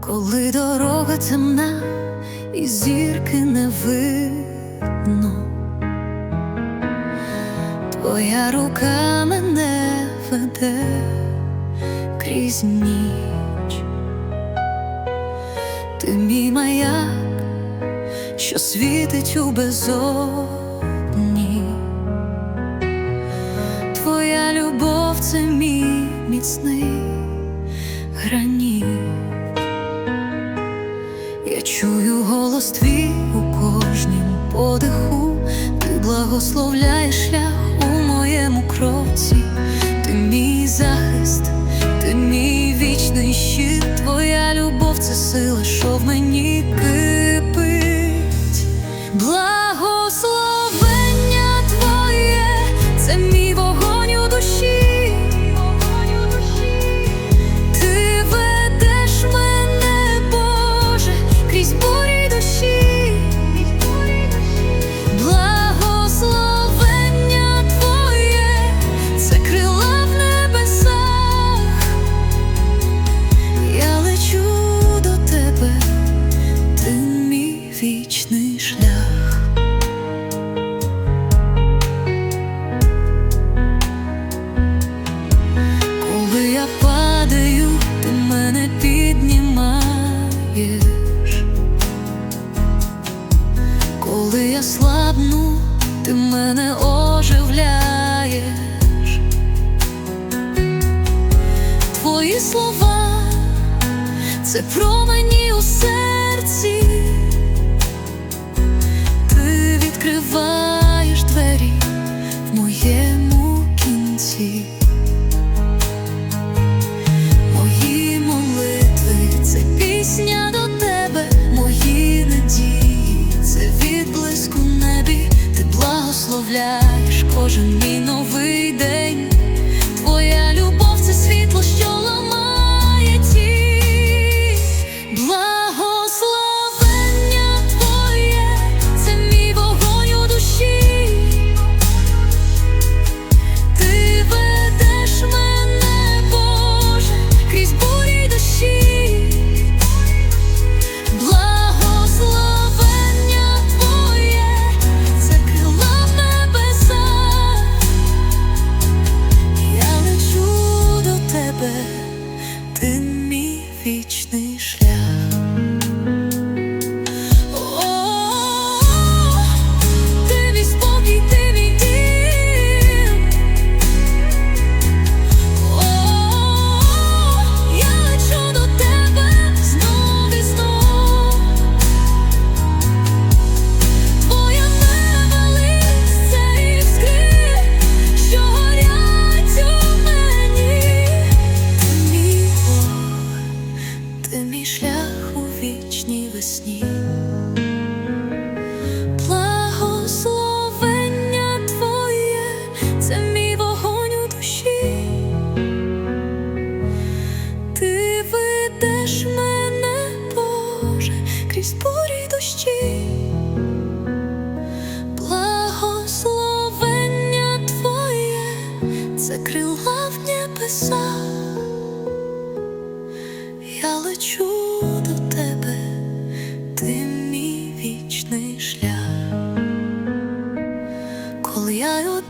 коли дорога темна і зірки не видно, твоя рука мене веде крізь ніч, ти мій маяк, що світить у безодні. Твоя любов це мій міцний граніт. Чую голос твій у кожнім подиху, ти благословляєш шлях у моєму кроці, ти мій захист, ти мій вічний щит, твоя любов це сила, що в мені кипить. Піднімаєш. Коли я слабну, ти мене оживляєш. Твої слова це промені у серці. Ти відкриваєш кожен мій новий вічній весні. Благословення Твоє, це вогонь у душі. Ти ведеш мене, Боже, крізь бурі дощі. Благословення Твоє, це крила в небесах. Я лечу